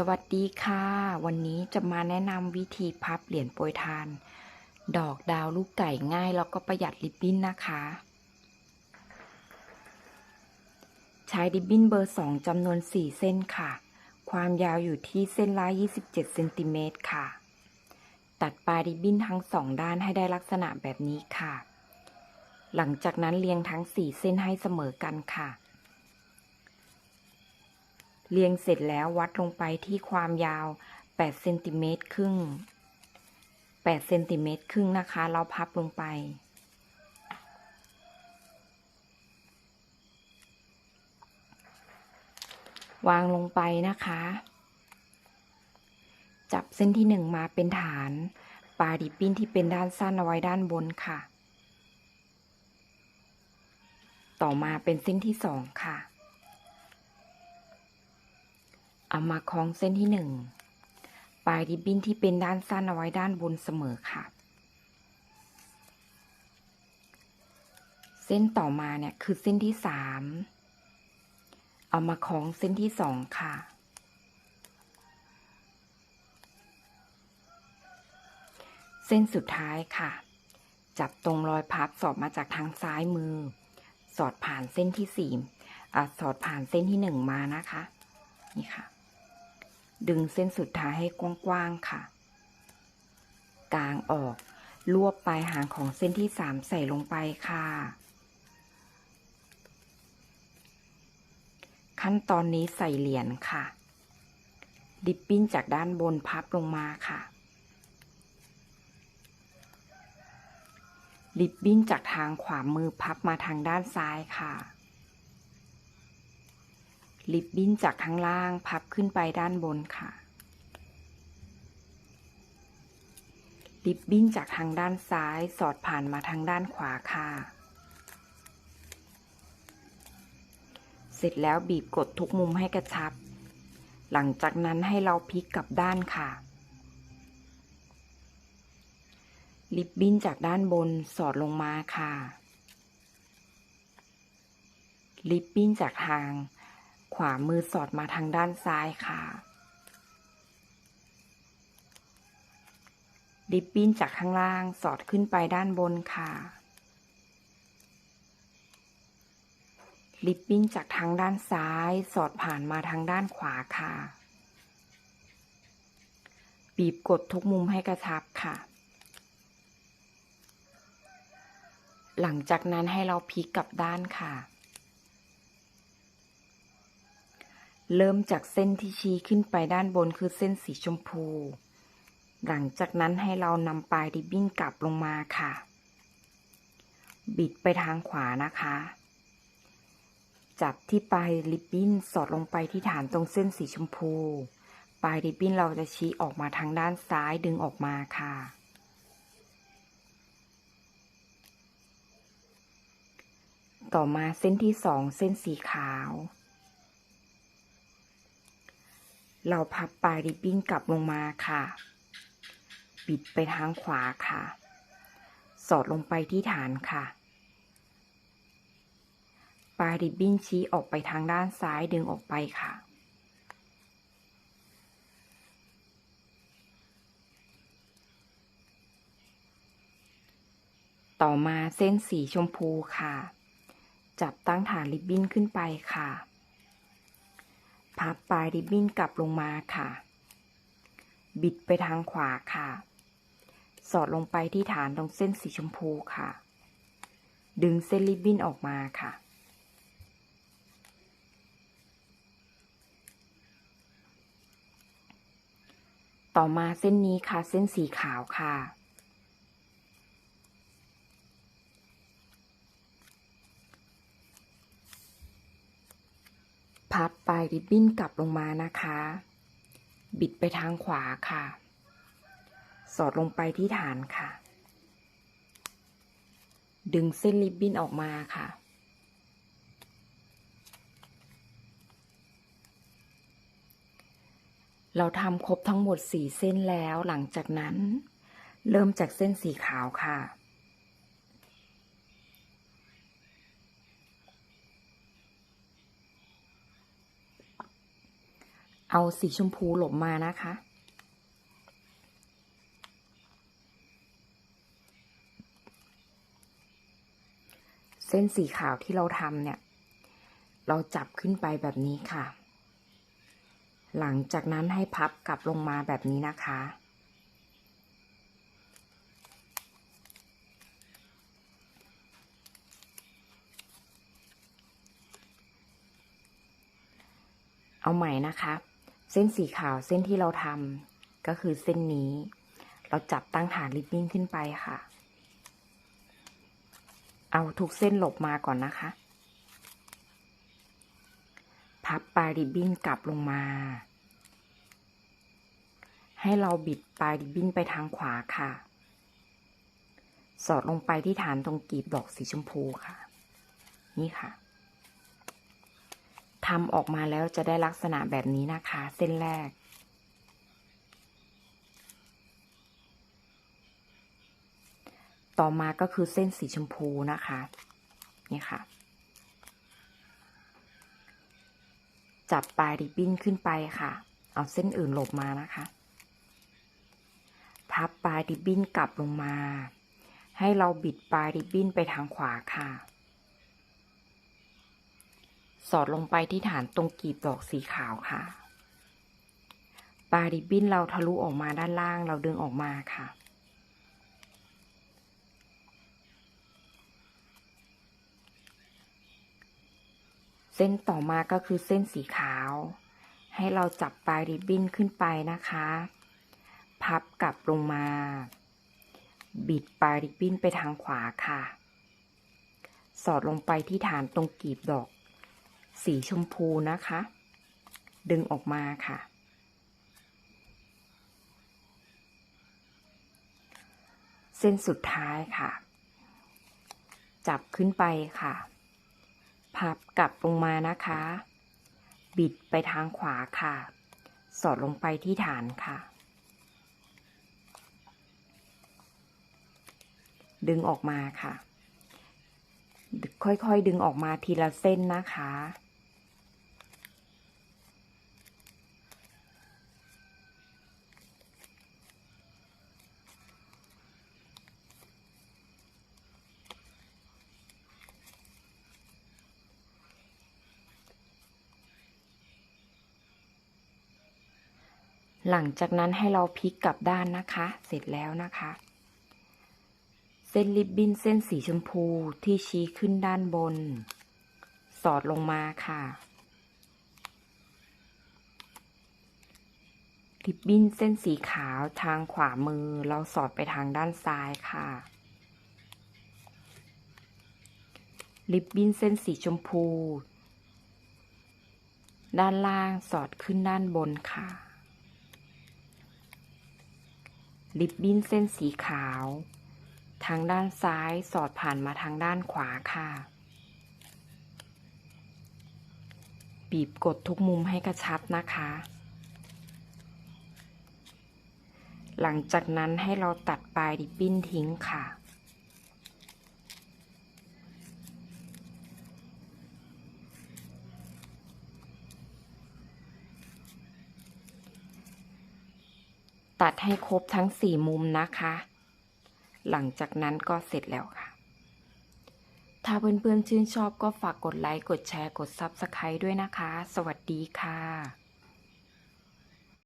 สวัสดีค่ะ วันนี้จะมาแนะนำวิธีพับเหรียญโปรยทาน ดอกดาวลูกไก่ง่ายแล้วก็ประหยัดริบบิ้นนะคะ ใช้ริบบิ้นเบอร์ 2จำนวน 4 เส้นค่ะ ความยาวอยู่ที่เส้นละ27เซนติเมตรค่ะ ตัดปลายริบบิ้นทั้งสองด้านให้ได้ลักษณะแบบนี้ค่ะ หลังจากนั้นเรียงทั้ง 4 เส้นให้เสมอกันค่ะ เรียงเสร็จแล้ววัดลงไปที่ความยาว8เซนติเมตรครึ่ง8เซนติเมตรครึ่งนะคะ เราพับลงไป วางลงไปนะคะ จับเส้นที่หนึ่งมาเป็นฐานปลายดิบบิ้นที่เป็นด้านสั้นเอาไว้ด้านบนค่ะ ต่อมาเป็นเส้นที่สองค่ะ เอามาคล้องเส้นที่หนึ่งปลายริบบิ้นที่เป็นด้านสั้นเอาไว้ด้านบนเสมอค่ะ เส้นต่อมาเนี่ยคือเส้นที่สามเอามาคล้องเส้นที่สองค่ะ เส้นสุดท้ายค่ะ จับตรงรอยพับสอดมาจากทางซ้ายมือ สอดผ่านเส้นที่สี่อะสอดผ่านเส้นที่หนึ่งมานะคะ นี่ค่ะ ดึงเส้นสุดท้ายให้กว้างๆค่ะ กางออก รวบปลายหางของเส้นที่สามใส่ลงไปค่ะ ขั้นตอนนี้ใส่เหรียญค่ะ ดิปปิ้นจากด้านบนพับลงมาค่ะริบบิ้นจากทางขวามือพับมาทางด้านซ้ายค่ะ ริบบิ้นจากข้างล่างพับขึ้นไปด้านบนค่ะริบบิ้นจากทางด้านซ้ายสอดผ่านมาทางด้านขวาค่ะ เสร็จแล้วบีบกดทุกมุมให้กระชับ หลังจากนั้นให้เราพลิกกลับด้านค่ะริบบิ้นจากด้านบนสอดลงมาค่ะริบบิ้นจากทาง ขวามือสอดมาทางด้านซ้ายค่ะริบบิ้นจากข้างล่างสอดขึ้นไปด้านบนค่ะริบบิ้นจากทางด้านซ้ายสอดผ่านมาทางด้านขวาค่ะ บีบกดทุกมุมให้กระชับค่ะ หลังจากนั้นให้เราพลิกกลับด้านค่ะ เริ่มจากเส้นที่ชี้ขึ้นไปด้านบนคือเส้นสีชมพู หลังจากนั้นให้เรานำปลายริบบิ้นกลับลงมาค่ะ บิดไปทางขวานะคะ จับที่ปลายริบบิ้นสอดลงไปที่ฐานตรงเส้นสีชมพู ปลายริบบิ้นเราจะชี้ออกมาทางด้านซ้ายดึงออกมาค่ะ ต่อมาเส้นที่สองเส้นสีขาว เราพับปลายริบบิ้นกลับลงมาค่ะ บิดไปทางขวาค่ะ สอดลงไปที่ฐานค่ะ ปลายริบบิ้นชี้ออกไปทางด้านซ้ายดึงออกไปค่ะ ต่อมาเส้นสีชมพูค่ะ จับตั้งฐานริบบิ้นขึ้นไปค่ะ พับปลายริบบิ้นกลับลงมาค่ะ บิดไปทางขวาค่ะ สอดลงไปที่ฐานตรงเส้นสีชมพูค่ะ ดึงเส้นริบบิ้นออกมาค่ะ ต่อมาเส้นนี้ค่ะ เส้นสีขาวค่ะ พับปลายริบบิ้นกลับลงมานะคะ บิดไปทางขวาค่ะ สอดลงไปที่ฐานค่ะ ดึงเส้นริบบิ้นออกมาค่ะ เราทำครบทั้งหมดสี่เส้นแล้วหลังจากนั้น เริ่มจากเส้นสีขาวค่ะ เอาสีชมพูหลบมานะคะ เส้นสีขาวที่เราทำเนี่ย เราจับขึ้นไปแบบนี้ค่ะ หลังจากนั้นให้พับกลับลงมาแบบนี้นะคะเอาใหม่นะคะ เส้นสีขาวเส้นที่เราทำก็คือเส้นนี้ เราจับตั้งฐานริบบิ้นขึ้นไปค่ะ เอาทุกเส้นหลบมาก่อนนะคะ พับปลายริบบิ้นกลับลงมา ให้เราบิดปลายริบบิ้นไปทางขวาค่ะ สอดลงไปที่ฐานตรงกีบดอกสีชมพูค่ะ นี่ค่ะ ทำออกมาแล้วจะได้ลักษณะแบบนี้นะคะ เส้นแรก ต่อมาก็คือเส้นสีชมพูนะคะ นี่ค่ะ จับปลายริบบิ้นขึ้นไปค่ะ เอาเส้นอื่นหลบมานะคะ พับปลายริบบิ้นกลับลงมา ให้เราบิดปลายริบบิ้นไปทางขวาค่ะ สอดลงไปที่ฐานตรงกีบดอกสีขาวค่ะ ปลายริบบิ้นเราทะลุออกมาด้านล่างเราดึงออกมาค่ะ เส้นต่อมาก็คือเส้นสีขาว ให้เราจับปลายริบบิ้นขึ้นไปนะคะ พับกลับลงมา บิดปลายริบบิ้นไปทางขวาค่ะ สอดลงไปที่ฐานตรงกีบดอก สีชมพูนะคะ ดึงออกมาค่ะ เส้นสุดท้ายค่ะ จับขึ้นไปค่ะ พับกลับลงมานะคะ บิดไปทางขวาค่ะ สอดลงไปที่ฐานค่ะ ดึงออกมาค่ะค่อยๆ ดึงออกมาทีละเส้นนะคะ หลังจากนั้นให้เราพลิกกลับด้านนะคะ เสร็จแล้วนะคะ เส้นริบบิ้นเส้นสีชมพูที่ชี้ขึ้นด้านบน สอดลงมาค่ะ ริบบิ้นเส้นสีขาวทางขวามือเราสอดไปทางด้านซ้ายค่ะ ริบบิ้นเส้นสีชมพู ด้านล่างสอดขึ้นด้านบนค่ะ ริบบิ้นเส้นสีขาว ทางด้านซ้ายสอดผ่านมาทางด้านขวาค่ะ บีบกดทุกมุมให้กระชับนะคะ หลังจากนั้นให้เราตัดปลายริบบิ้นทิ้งค่ะ ตัดให้ครบทั้งสี่มุมนะคะ หลังจากนั้นก็เสร็จแล้วค่ะ ถ้าเพื่อนๆชื่นชอบก็ฝากกดไลค์ กดแชร์ กด Subscribe ด้วยนะคะ สวัสดีค่ะ